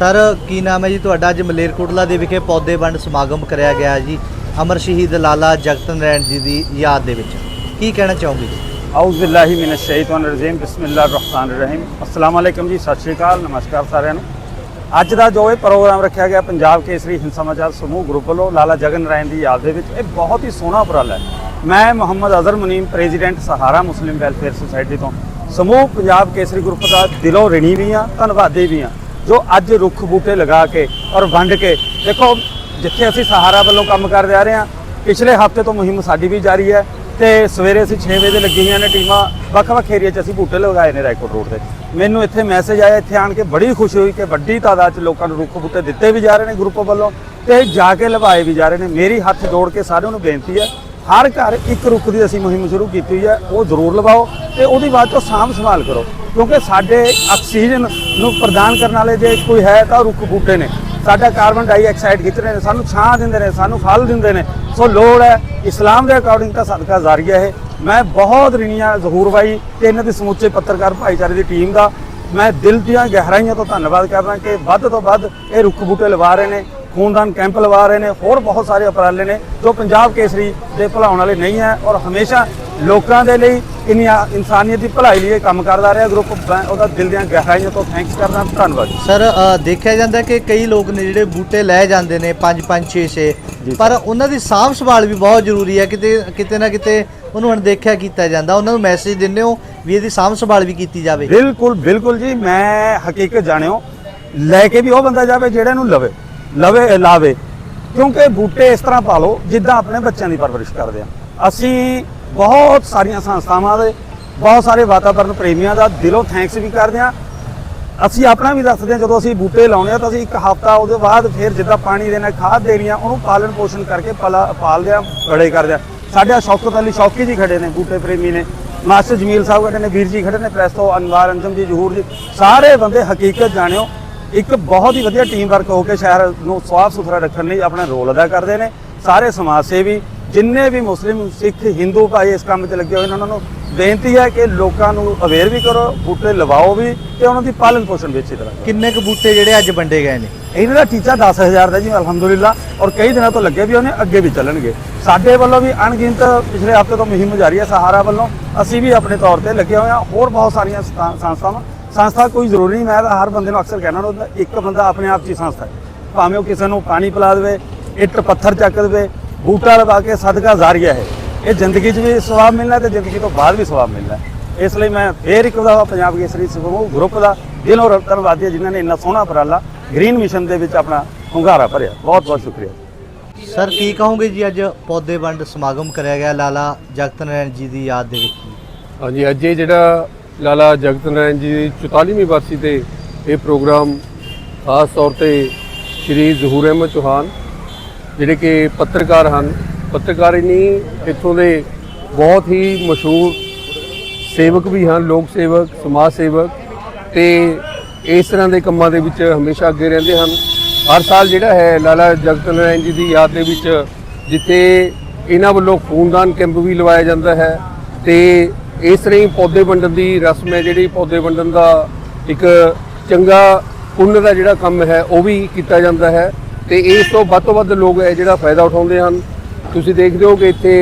Sir, ਕੀ ਨਾਮ ਹੈ ਜੀ ਤੁਹਾਡਾ? ਅੱਜ ਮਲੇਰਕੋਟਲਾ ਦੇ ਵਿਖੇ ਪੌਦੇ ਵੰਡ ਸਮਾਗਮ ਕਰਿਆ ਗਿਆ ਜੀ। ਅਮਰ ਸ਼ਹੀਦ ਲਾਲਾ ਜਗਤ ਨਾਰਾਇਣ ਜੀ ਦੀ ਯਾਦ ਦੇ ਵਿੱਚ। ਕੀ ਕਹਿਣਾ ਚਾਹੋਗੇ ਜੀ? ਆਉਜ਼ ਬਿੱਲਾਹਿ ਮਿਨ ਸ਼ੈਤਾਨ ਰਜੀਮ ਬਿਸਮਿਲ੍ਲਾਹਿਰ ਰਹਿਮਾਨਿਰ ਰਹੀਮ। ਅਸਲਾਮ ਅਲੈਕਮ ਜੀ, ਸਤਿ ਸ਼੍ਰੀ ਅਕਾਲ, ਨਮਸਕਾਰ ਸਾਰਿਆਂ ਨੂੰ। ਅੱਜ ਦਾ ਜੋ ਇਹ ਪ੍ਰੋਗਰਾਮ ਰੱਖਿਆ ਗਿਆ, ਪੰਜਾਬ ਕੇਸਰੀ ਹਿੰਦ ਸਮਾਚਾਰ ਸਮੂਹ ਗਰੁੱਪ ਵੱਲੋਂ ਲਾਲਾ ਜਗਨ ਨਾਰਾਇਣ ਦੀ ਯਾਦ ਦੇ ਵਿੱਚ, ਇਹ ਬਹੁਤ ਹੀ ਸੋਹਣਾ ਉਪਰਾਲਾ ਹੈ। ਮੈਂ Mohammad Azhar Munim, president Sahara Muslim welfare society ਤੋਂ। ਸਮੂਹ ਪੰਜਾਬ ਕੇਸਰੀ ਗਰੁੱਪ ਦਾ ਦਿਲੋਂ ਰਿਣੀ ਵੀ ਹਾਂ, ਧੰਨਵਾਦੀ ਵੀ ਹਾਂ। ਜੋ ਅੱਜ ਰੁੱਖ ਬੂਟੇ ਲਗਾ ਕੇ ਔਰ ਵੰਡ ਕੇ, ਦੇਖੋ, ਜਿੱਥੇ ਅਸੀਂ ਸਹਾਰਾ ਵੱਲੋਂ ਕੰਮ ਕਰਦੇ ਆ ਰਹੇ ਹਾਂ, ਪਿਛਲੇ ਹਫ਼ਤੇ ਤੋਂ ਮੁਹਿੰਮ ਸਾਡੀ ਵੀ ਜਾਰੀ ਹੈ ਤੇ ਸਵੇਰੇ ਅਸੀਂ 6 ਵਜੇ ਲੱਗੀ ਹੋਈਆਂ ਨੇ ਟੀਮਾਂ, ਵੱਖ-ਵੱਖ ਏਰੀਆ 'ਚ ਅਸੀਂ ਬੂਟੇ ਲਗਾਏ ਨੇ ਰਾਏਕੋਟ ਰੋਡ ਤੇ ਮੈਨੂੰ ਇੱਥੇ ਮੈਸੇਜ ਆਇਆ, ਇੱਥੇ ਆਣ ਕੇ ਬੜੀ ਖੁਸ਼ੀ ਹੋਈ ਕਿ ਵੱਡੀ ਤਾਦਾਦ 'ਚ ਲੋਕਾਂ ਨੂੰ ਰੁੱਖ ਬੂਟੇ ਦਿੱਤੇ ਵੀ ਜਾ ਰਹੇ ਨੇ ਗਰੁੱਪ ਵੱਲੋਂ ਤੇ ਜਾ ਕੇ ਲਵਾਏ ਵੀ ਜਾ ਰਹੇ ਨੇ। ਮੇਰੀ ਹੱਥ ਜੋੜ ਕੇ ਸਾਰਿਆਂ ਨੂੰ ਬੇਨਤੀ ਹੈ, ਹਰ ਘਰ ਇੱਕ ਰੁੱਖ ਦੀ ਅਸੀਂ ਮੁਹਿੰਮ ਸ਼ੁਰੂ ਕੀਤੀ ਹੋਈ ਹੈ, ਉਹ ਜ਼ਰੂਰ ਲਵਾਓ ਤੇ ਉਹਦੀ ਬਾਅਦ ਚੋਂ ਸਾਂਭ ਸੰਭਾਲ ਕਰੋ। ਕਿਉਂਕਿ ਸਾਡੇ ਆਕਸੀਜਨ ਨੂੰ ਪ੍ਰਦਾਨ ਕਰਨ ਵਾਲੇ ਜੇ ਕੋਈ ਹੈ ਤਾਂ ਰੁੱਖ ਬੂਟੇ ਨੇ। ਸਾਡਾ ਕਾਰਬਨ ਡਾਈਆਕਸਾਈਡ ਖਿੱਚ ਰਹੇ ਨੇ, ਸਾਨੂੰ ਛਾਂ ਦਿੰਦੇ ਨੇ, ਸਾਨੂੰ ਫਲ ਦਿੰਦੇ ਨੇ। ਸੋ ਲੋੜ ਹੈ, ਇਸਲਾਮ ਦੇ ਅਕੋਰਡਿੰਗ ਤਾਂ ਸਦਕਾ ਜ਼ਾਰੀਆ ਹੈ ਮੈਂ ਬਹੁਤ ਰਿਣੀਆਂ ਜ਼ਹੂਰ ਬਾਈ ਤੇ ਇਹਨਾਂ ਦੇ ਸਮੁੱਚੇ ਪੱਤਰਕਾਰ ਭਾਈਚਾਰੇ ਦੀ ਟੀਮ ਦਾ। ਮੈਂ ਦਿਲ ਦੀਆਂ ਗਹਿਰਾਈਆਂ ਤੋਂ ਧੰਨਵਾਦ ਕਰਦਾ ਕਿ ਵੱਧ ਤੋਂ ਵੱਧ ਇਹ ਰੁੱਖ ਬੂਟੇ ਲਵਾ ਰਹੇ ਨੇ, ਖੂਨਦਾਨ ਕੈਂਪ ਲਵਾ ਰਹੇ ਨੇ, ਹੋਰ ਬਹੁਤ ਸਾਰੇ ਉਪਰਾਲੇ ਨੇ ਜੋ ਪੰਜਾਬ ਕੇਸਰੀ ਦੇ ਭਲਾਉਣ ਵਾਲੇ ਨਹੀਂ ਹੈ ਔਰ ਹਮੇਸ਼ਾ ਲੋਕਾਂ ਦੇ ਲਈ ਇੰਨੀਆਂ ਇਨਸਾਨੀਅਤ ਦੀ ਭਲਾਈ ਲਈ ਕੰਮ ਕਰਦਾ ਰਿਹਾ। ਗਰੁੱਪ ਉਹਦਾ ਦਿਲ ਦੀਆਂ ਗਹਿਰਾਈਆਂ ਤੋਂ ਥੈਂਕਸ ਕਰਦਾ। ਧੰਨਵਾਦ ਸਰ ਦੇਖਿਆ ਜਾਂਦਾ ਕਿ ਕਈ ਲੋਕ ਨੇ ਜਿਹੜੇ ਬੂਟੇ ਲੈ ਜਾਂਦੇ ਨੇ 5 5 6 6 ਜੀ ਪਰ ਉਹਨਾਂ ਦੀ ਸਾਂਭ ਸੰਭਾਲ ਵੀ ਬਹੁਤ ਜ਼ਰੂਰੀ ਹੈ। ਕਿਤੇ ਕਿਤੇ ਨਾ ਕਿਤੇ ਉਹਨੂੰ ਅਣਦੇਖਿਆ ਕੀਤਾ ਜਾਂਦਾ। ਉਹਨਾਂ ਨੂੰ ਮੈਸੇਜ ਦਿੰਦੇ ਹੋ ਵੀ ਇਹਦੀ ਸਾਂਭ ਸੰਭਾਲ ਵੀ ਕੀਤੀ ਜਾਵੇ। ਬਿਲਕੁਲ ਬਿਲਕੁਲ ਜੀ। ਮੈਂ ਹਕੀਕਤ ਜਾਣਿਓ ਲੈ ਕੇ ਵੀ ਉਹ ਬੰਦਾ ਜਾਵੇ ਜਿਹੜਾ ਇਹਨੂੰ ਲਵੇ ਲਵੇ ਲਾਵੇ। ਕਿਉਂਕਿ ਬੂਟੇ ਇਸ ਤਰ੍ਹਾਂ ਪਾ ਲਓ ਜਿੱਦਾਂ ਆਪਣੇ ਬੱਚਿਆਂ ਦੀ ਪਰਵਰਿਸ਼ ਕਰਦੇ ਆ। ਅਸੀਂ ਬਹੁਤ ਸਾਰੀਆਂ ਸੰਸਥਾਵਾਂ ਦੇ, ਬਹੁਤ ਸਾਰੇ ਵਾਤਾਵਰਣ ਪ੍ਰੇਮੀਆਂ ਦਾ ਦਿਲੋਂ ਥੈਂਕਸ ਵੀ ਕਰਦੇ ਆ ਅਸੀਂ ਆਪਣਾ ਵੀ ਦੱਸਦੇ ਹਾਂ, ਜਦੋਂ ਅਸੀਂ ਬੂਟੇ ਲਾਉਣੇ ਆ ਤਾਂ ਅਸੀਂ ਇੱਕ ਹਫਤਾ ਉਹਦੇ ਬਾਅਦ ਫਿਰ ਜਿੱਦਾਂ ਪਾਣੀ ਦੇਣਾ ਖਾਦ ਦੇਣੀ ਆ ਉਹਨੂੰ ਪਾਲਣ ਪੋਸ਼ਣ ਕਰਕੇ ਪਲਾ, ਪਾਲਦੇ ਆ ਬੜੇ ਕਰਦੇ ਆ ਸਾਡੇ ਆਹ ਸ਼ੌਕਤ ਅਲੀ ਸ਼ੌਕੀ ਜੀ ਖੜੇ ਨੇ, ਬੂਟੇ ਪ੍ਰੇਮੀ ਨੇ। ਮਾਸਟਰ ਜਮੀਲ ਸਾਹਿਬ ਖੜੇ ਨੇ, ਵੀਰ ਜੀ ਖੜੇ ਨੇ ਪ੍ਰੈਸ ਤੋਂ ਅਨਵਾਰ ਅੰਜਮ ਜੀ, ਜ਼ਹੂਰ ਜੀ। ਸਾਰੇ ਬੰਦੇ ਹਕੀਕਤ ਜਾਣਿਓ, ਇੱਕ ਬਹੁਤ ਹੀ ਵਧੀਆ ਟੀਮ ਵਰਕ ਹੋ ਕੇ ਸ਼ਹਿਰ ਨੂੰ ਸਾਫ਼ ਸੁਥਰਾ ਰੱਖਣ ਲਈ ਆਪਣਾ ਰੋਲ ਅਦਾ ਕਰਦੇ ਨੇ। ਸਾਰੇ ਸਮਾਜ ਸੇਵੀ ਜਿੰਨੇ ਵੀ ਮੁਸਲਿਮ ਸਿੱਖ ਹਿੰਦੂ ਭਾਈ ਇਸ ਕੰਮ 'ਚ ਲੱਗੇ ਹੋਏ ਨੇ ਉਹਨਾਂ ਨੂੰ ਬੇਨਤੀ ਹੈ ਕਿ ਲੋਕਾਂ ਨੂੰ ਅਵੇਅਰ ਵੀ ਕਰੋ ਬੂਟੇ ਲਵਾਓ ਵੀ ਤੇ ਉਹਨਾਂ ਦੀ ਪਾਲਣ ਪੋਸ਼ਣ ਵੀ ਅੱਛੀ ਤਰ੍ਹਾਂ ਕਰੋ। ਕਿੰਨੇ ਕੁ ਬੂਟੇ ਜਿਹੜੇ ਅੱਜ ਵੰਡੇ ਗਏ ਨੇ? ਇਹਨਾਂ ਦਾ ਟੀਚਾ 10000 ਦਾ ਜੀ ਅਲਹਮਦੁਲਿਲਾ ਔਰ ਕਈ ਦਿਨਾਂ ਤੋਂ ਲੱਗੇ ਵੀ ਉਹਨੇ ਅੱਗੇ ਵੀ ਚੱਲਣਗੇ। ਸਾਡੇ ਵੱਲੋਂ ਵੀ ਅਣਗਿਣਤ ਪਿਛਲੇ ਹਫ਼ਤੇ ਤੋਂ ਮੁਹਿੰਮ ਜਾਰੀ ਹੈ ਸਹਾਰਾ ਵੱਲੋਂ। ਅਸੀਂ ਵੀ ਆਪਣੇ ਤੌਰ ਤੇ ਲੱਗੇ ਹੋਏ ਹਾਂ। ਹੋਰ ਬਹੁਤ ਸਾਰੀਆਂ ਸੰਸਥਾ- ਸੰਸਥਾਵਾਂ ਸੰਸਥਾ ਕੋਈ ਜ਼ਰੂਰੀ ਨਹੀਂ ਮੈਂ ਤਾਂ ਹਰ ਬੰਦੇ ਨੂੰ ਅਕਸਰ ਕਹਿਣਾ ਹੁੰਦਾ ਇੱਕ ਬੰਦਾ ਆਪਣੇ ਆਪ 'ਚ ਹੀ ਸੰਸਥਾ ਹੈ। ਭਾਵੇਂ ਉਹ ਕਿਸੇ ਨੂੰ ਪਾਣੀ ਪਿਲਾ ਦੇਵੇ ਇੱਟ ਪੱਥਰ ਚੱਕ ਦੇਵੇ ਬੂਟਾ ਲਗਾ ਕੇ ਸਦਕਾ ਜ਼ਾਰੀਆ ਹੈ। ਇਹ ਜ਼ਿੰਦਗੀ 'ਚ ਵੀ ਸਵਾਬ ਮਿਲਣਾ ਤੇ ਜ਼ਿੰਦਗੀ ਤੋਂ ਬਾਅਦ ਵੀ ਸਵਾਬ ਮਿਲਣਾ। ਇਸ ਲਈ ਮੈਂ ਫੇਰ ਇੱਕ ਦਫਾ ਪੰਜਾਬ ਕੇਸਰੀ ਸਮੂਹ ਗਰੁੱਪ ਦਾ ਦਿਲੋਂ ਧੰਨਵਾਦੀ ਹਾਂ ਜਿਨ੍ਹਾਂ ਨੇ ਇੰਨਾ ਸੋਹਣਾ ਉਪਰਾਲਾ ਗ੍ਰੀਨ ਮਿਸ਼ਨ ਦੇ ਵਿੱਚ ਆਪਣਾ ਹੁੰਗਾਰਾ ਭਰਿਆ। ਬਹੁਤ ਬਹੁਤ ਸ਼ੁਕਰੀਆ। ਸਰ ਕੀ ਕਹੋਗੇ ਜੀ ਅੱਜ ਪੌਦੇ ਵੰਡ ਸਮਾਗਮ ਕਰਿਆ ਗਿਆ ਲਾਲਾ ਜਗਤ ਨਾਰਾਇਣ ਜੀ ਦੀ ਯਾਦ ਦੇ ਵਿੱਚ? ਹਾਂਜੀ ਅੱਜ ਇਹ ਜਿਹੜਾ ਲਾਲਾ ਜਗਤ ਨਾਰਾਇਣ ਜੀ ਦੀ 44ਵੀਂ ਬਰਸੀ ਤੇ ਇਹ ਪ੍ਰੋਗਰਾਮ ਖਾਸ ਤੌਰ ਤੇ ਸ਼੍ਰੀ ਜ਼ਹੂਰ ਅਹਿਮਦ ਚੌਹਾਨ ਜਿਹੜੇ ਕਿ ਪੱਤਰਕਾਰ ਹਨ। ਪੱਤਰਕਾਰ ਹੀ ਨਹੀਂ ਇੱਥੋਂ ਦੇ ਬਹੁਤ ਹੀ ਮਸ਼ਹੂਰ ਸੇਵਕ ਵੀ ਹਨ, ਲੋਕ ਸੇਵਕ, ਸਮਾਜ ਸੇਵਕ ਤੇ ਇਸ ਤਰ੍ਹਾਂ ਦੇ ਕੰਮਾਂ ਦੇ ਵਿੱਚ ਹਮੇਸ਼ਾ ਅੱਗੇ ਰਹਿੰਦੇ ਹਨ। ਹਰ ਸਾਲ ਜਿਹੜਾ ਹੈ ਲਾਲਾ ਜਗਤ ਨਾਰਾਇਣ ਜੀ ਦੀ ਯਾਦ ਦੇ ਵਿੱਚ ਜਿੱਥੇ ਇਹਨਾਂ ਵੱਲੋਂ ਖੂਨਦਾਨ ਕੈਂਪ ਵੀ ਲਵਾਇਆ ਜਾਂਦਾ ਹੈ ਤੇ ਇਸ ਤਰ੍ਹਾਂ ਹੀ ਪੌਦੇ ਵੰਡਣ ਦੀ ਰਸਮ ਹੈ, ਜਿਹੜੀ ਪੌਦੇ ਵੰਡਣ ਦਾ ਇੱਕ ਚੰਗਾ ਪੁੰਨ ਦਾ ਜਿਹੜਾ ਕੰਮ ਹੈ, ਉਹ ਵੀ ਕੀਤਾ ਜਾਂਦਾ ਹੈ। ਤੇ ਇਸ ਤੋਂ ਵੱਧ ਤੋਂ ਵੱਧ ਲੋਕ ਇਹ ਜਿਹੜਾ ਫਾਇਦਾ ਉਠਾਉਂਦੇ ਹਨ। ਤੁਸੀਂ ਦੇਖਦੇ ਹੋ ਕਿ ਇੱਥੇ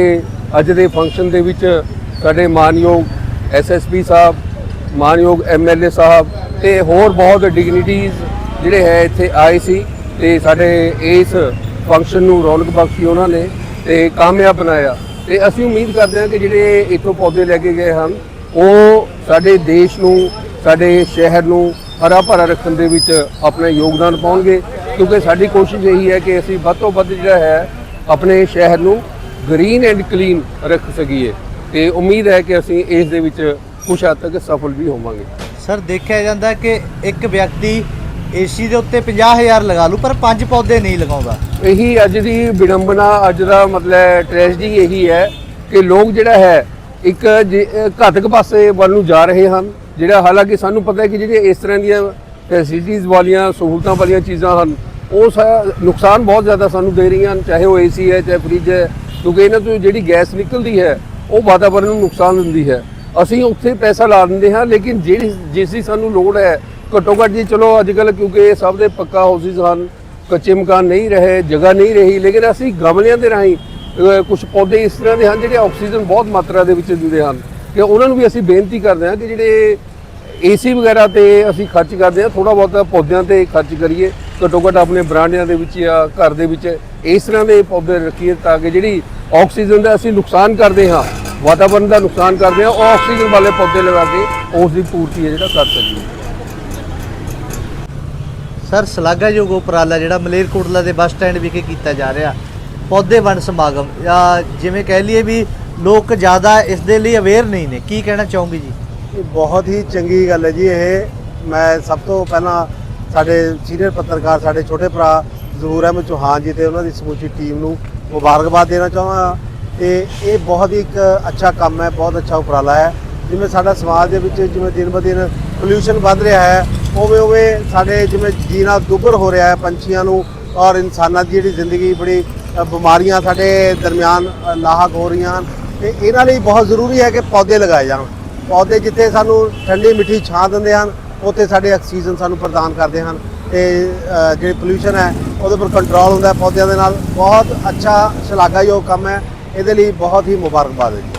ਅੱਜ ਦੇ ਫੰਕਸ਼ਨ ਦੇ ਵਿੱਚ ਸਾਡੇ ਮਾਨਯੋਗ ਐਸਐਸਪੀ ਸਾਹਿਬ, ਮਾਨਯੋਗ ਐਮਐਲਏ ਸਾਹਿਬ ਤੇ ਹੋਰ ਬਹੁਤ ਡਿਗਨਿਟੀਜ਼ ਜਿਹੜੇ ਹੈ ਇੱਥੇ ਆਏ ਸੀ ਤੇ ਸਾਡੇ ਇਸ ਫੰਕਸ਼ਨ ਨੂੰ ਰੌਣਕ ਬਖਸ਼ੀ ਉਹਨਾਂ ਨੇ ਤੇ ਕਾਮਯਾਬ ਬਣਾਇਆ। ਤੇ ਅਸੀਂ ਉਮੀਦ ਕਰਦੇ ਹਾਂ ਕਿ ਜਿਹੜੇ ਇੱਥੋਂ ਪੌਦੇ ਲੈ ਕੇ ਗਏ ਹਨ, ਉਹ ਸਾਡੇ ਦੇਸ਼ ਨੂੰ, ਸਾਡੇ ਸ਼ਹਿਰ ਨੂੰ ਹਰਾ ਭਰਾ ਰੱਖਣ ਦੇ ਵਿੱਚ ਆਪਣਾ ਯੋਗਦਾਨ ਪਾਉਣਗੇ। ਕਿਉਂਕਿ ਸਾਡੀ ਕੋਸ਼ਿਸ਼ ਇਹੀ ਹੈ ਕਿ ਅਸੀਂ ਵੱਧ ਤੋਂ ਵੱਧ ਜਿਹੜਾ ਹੈ ਆਪਣੇ ਸ਼ਹਿਰ ਨੂੰ ਗ੍ਰੀਨ ਐਂਡ ਕਲੀਨ ਰੱਖ ਸਕੀਏ। ਤੇ ਉਮੀਦ ਹੈ ਕਿ ਅਸੀਂ ਇਸ ਦੇ ਵਿੱਚ ਕੁਝ ਹੱਦ ਤੱਕ ਸਫਲ ਵੀ ਹੋਵਾਂਗੇ। ਸਰ ਦੇਖਿਆ ਜਾਂਦਾ ਕਿ ਇੱਕ ਵਿਅਕਤੀ ਏਸੀ ਦੇ ਉੱਤੇ 50000 ਲਗਾ ਲੂ ਪਰ ਪੰਜ ਪੌਦੇ ਨਹੀਂ ਲਗਾਉਂਦਾ। ਇਹੀ ਅੱਜ ਦੀ ਵਿਡੰਬਨਾ ਅੱਜ ਦਾ ਮਤਲਬ ਟ੍ਰੈਜਡੀ ਇਹੀ ਹੈ ਕਿ ਲੋਕ ਜਿਹੜਾ ਹੈ ਇੱਕ ਘਾਤਕ ਪਾਸੇ ਵੱਲ ਨੂੰ ਜਾ ਰਹੇ ਹਨ। ਜਿਹੜਾ ਹਾਲਾਂਕਿ ਸਾਨੂੰ ਪਤਾ ਹੈ ਕਿ ਜਿਹੜੀਆਂ ਇਸ ਤਰ੍ਹਾਂ ਦੀਆਂ ਫੈਸਿਲਿਟੀਆਂ ਵਾਲੀਆਂ, ਸਹੂਲਤਾਂ ਵਾਲੀਆਂ ਚੀਜ਼ਾਂ ਹਨ। ਉਹ ਸਾ- ਨੁਕਸਾਨ ਬਹੁਤ ਜ਼ਿਆਦਾ ਸਾਨੂੰ ਦੇ ਰਹੀਆਂ ਹਨ, ਚਾਹੇ ਉਹ ਏਸੀ ਹੈ, ਚਾਹੇ ਫ੍ਰਿਜ ਹੈ, ਕਿਉਂਕਿ ਇਹਨਾਂ ਤੋਂ ਜਿਹੜੀ ਗੈਸ ਨਿਕਲਦੀ ਹੈ, ਉਹ ਵਾਤਾਵਰਣ ਨੂੰ ਨੁਕਸਾਨ ਦਿੰਦੀ ਹੈ। ਅਸੀਂ ਉੱਥੇ ਪੈਸਾ ਲਾ ਦਿੰਦੇ ਹਾਂ, ਲੇਕਿਨ ਜਿਹੜੀ, ਜਿਸ ਦੀ ਸਾਨੂੰ ਲੋੜ ਹੈ, ਘੱਟੋ ਘੱਟ ਜੀ ਚਲੋ ਅੱਜ ਕੱਲ ਕਿਉਂਕਿ ਇਹ ਸਭ ਦੇ ਪੱਕਾ ਹਾਊਸਿਸ ਹਨ, ਕੱਚੇ ਮਕਾਨ ਨਹੀਂ ਰਹੇ, ਜਗ੍ਹਾ ਨਹੀਂ ਰਹੀ, ਲੇਕਿਨ ਅਸੀਂ ਗਮਲਿਆਂ ਦੇ ਰਾਹੀਂ ਕੁਝ ਪੌਦੇ ਇਸ ਤਰ੍ਹਾਂ ਦੇ ਹਨ ਜਿਹੜੇ ਆਕਸੀਜਨ ਬਹੁਤ ਮਾਤਰਾ ਦੇ ਵਿੱਚ ਦਿੰਦੇ ਹਨ। ਕਿ ਉਹਨਾਂ ਨੂੰ ਵੀ ਅਸੀਂ ਬੇਨਤੀ ਕਰਦੇ ਹਾਂ ਕਿ ਜਿਹੜੇ ਏਸੀ ਵਗੈਰਾ ਤੇ ਅਸੀਂ ਖਰਚ ਕਰਦੇ ਹਾਂ ਥੋੜਾ ਬਹੁਤਾ ਪੌਦਿਆਂ ਤੇ ਖਰਚ ਕਰੀਏ, ਘੱਟੋ ਘੱਟ ਆਪਣੇ ਬਰਾਂਡਿਆਂ ਦੇ ਵਿੱਚ ਜਾਂ ਘਰ ਦੇ ਵਿੱਚ ਇਸ ਤਰ੍ਹਾਂ ਦੇ ਪੌਦੇ ਰੱਖੀਏ ਤਾਂ ਕਿ ਜਿਹੜੀ ਆਕਸੀਜਨ ਦਾ ਅਸੀਂ ਨੁਕਸਾਨ ਕਰਦੇ ਹਾਂ ਵਾਤਾਵਰਣ ਦਾ ਨੁਕਸਾਨ ਕਰਦੇ ਹਾਂ, ਉਹ ਆਕਸੀਜਨ ਵਾਲੇ ਪੌਦੇ ਲਗਾ ਕੇ ਉਸ ਦੀ ਪੂਰਤੀ ਹੈ ਜਿਹੜਾ ਕਰ ਸਕੀਏ। ਸਰ, ਸ਼ਲਾਘਾਯੋਗ ਉਪਰਾਲਾ ਜਿਹੜਾ ਮਲੇਰਕੋਟਲਾ ਦੇ ਬੱਸ ਸਟੈਂਡ ਵਿਖੇ ਕੀਤਾ ਜਾ ਰਿਹਾ, ਪੌਦੇ ਵੰਡ ਸਮਾਗਮ, ਜਾਂ ਜਿਵੇਂ ਕਹਿ ਲਈਏ ਵੀ ਲੋਕ ਜ਼ਿਆਦਾ ਇਸ ਦੇ ਲਈ ਅਵੇਅਰ ਨਹੀਂ ਨੇ, ਕੀ ਕਹਿਣਾ ਚਾਹੋਗੇ ਜੀ? ਬਹੁਤ ਹੀ ਚੰਗੀ ਗੱਲ ਹੈ ਜੀ ਇਹ। ਮੈਂ ਸਭ ਤੋਂ ਪਹਿਲਾਂ ਸਾਡੇ ਸੀਨੀਅਰ ਪੱਤਰਕਾਰ ਸਾਡੇ ਛੋਟੇ ਭਰਾ ਜ਼ਹੂਰ ਅਹਿਮਦ ਚੌਹਾਨ ਜੀ ਤੇ ਉਹਨਾਂ ਦੀ ਸਮੁੱਚੀ ਟੀਮ ਨੂੰ ਮੁਬਾਰਕਬਾਦ ਦੇਣਾ ਚਾਹੁੰਦਾ ਤੇ ਇਹ ਬਹੁਤ ਹੀ ਇੱਕ ਅੱਛਾ ਕੰਮ ਹੈ ਬਹੁਤ ਅੱਛਾ ਉਪਰਾਲਾ ਹੈ। ਜਿਵੇਂ ਸਾਡਾ ਸਮਾਜ ਦੇ ਵਿੱਚ ਜਿਵੇਂ ਦਿਨ ਬ ਦਿਨ ਪੋਲਿਊਸ਼ਨ ਵੱਧ ਰਿਹਾ ਹੈ ਉਵੇਂ ਉਵੇਂ ਸਾਡੇ ਜਿਵੇਂ ਜੀਣਾ ਦੁੱਭਰ ਹੋ ਰਿਹਾ ਹੈ ਪੰਛੀਆਂ ਨੂੰ ਔਰ ਇਨਸਾਨਾਂ ਦੀ ਜਿਹੜੀ ਜ਼ਿੰਦਗੀ ਬੜੀ ਬਿਮਾਰੀਆਂ ਸਾਡੇ ਦਰਮਿਆਨ ਅ, ਲਾਹਕ ਹੋ ਰਹੀਆਂ ਹਨ। ਤੇ ਇਹਨਾਂ ਲਈ ਬਹੁਤ ਜ਼ਰੂਰੀ ਹੈ ਕਿ ਪੌਦੇ ਲਗਾਏ ਜਾਣ। ਪੌਦੇ ਜਿੱਥੇ ਸਾਨੂੰ ਠੰਡੀ ਮਿੱਠੀ ਛਾਂ ਦਿੰਦੇ ਹਨ ਉੱਥੇ ਸਾਡੇ ਆਕਸੀਜਨ ਸਾਨੂੰ ਪ੍ਰਦਾਨ ਕਰਦੇ ਹਨ ਤੇ ਅ, ਜਿਹੜੇ ਪੋਲਿਊਸ਼ਨ ਹੈ ਉਹਦੇ ਉੱਪਰ ਕੰਟਰੋਲ ਹੁੰਦਾ ਪੌਦਿਆਂ ਦੇ ਨਾਲ। ਬਹੁਤ ਅੱਛਾ ਸ਼ਲਾਘਾਯੋਗ ਕੰਮ ਹੈ। ਇਹਦੇ ਲਈ ਬਹੁਤ ਹੀ ਮੁਬਾਰਕਬਾਦ ਹੈ ਜੀ।